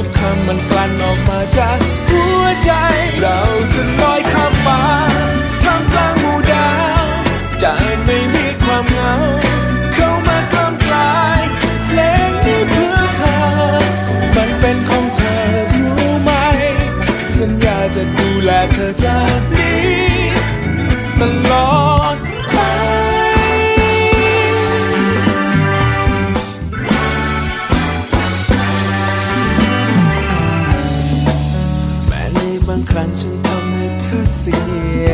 ทุกคำมันกลั่นออกมาจากหัวใจ เราจะลอยข้ามฟ้าท่ามกลางหมู่ดาวจะไม่มีความเหงา เข้ามากล้ำกลายเพลงนี้เพื่อเธอ มันเป็นของเธอรู้ไหม สัญญาจะดูแลเธอจากนี้ตลอด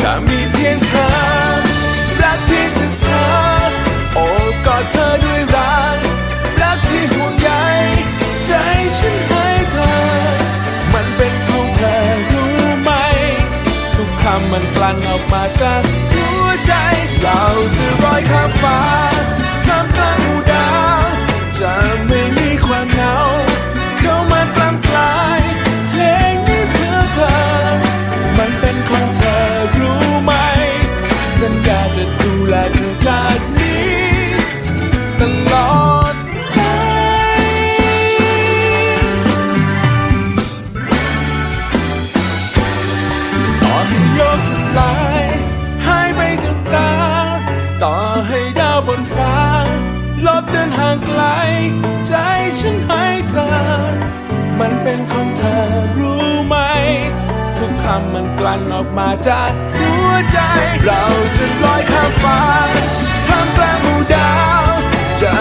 จะมีเพียงเธอ รักเพียงแต่เธอ โอบกอดเธอด้วยรัก รักที่ห่วงใยใจฉันให้เธอ มันเป็นของเธอรู้ไหม ทุกคำมันกลั่นออกมาจากหัวใจ เราจะลอยข้ามฟ้าท่ามกลางหมู่ดาวจะไม่ ลายหายไปกับตา ต่อให้ดาวบนฟ้า ลบเดินห่างไกล ใจฉันให้เธอ มันเป็นของเธอรู้ไหม ทุกคำมันกลั่นออกมาจากหัวใจ เราจะลอยข้ามฟ้าท่ามกลางหมู่ดาวจะ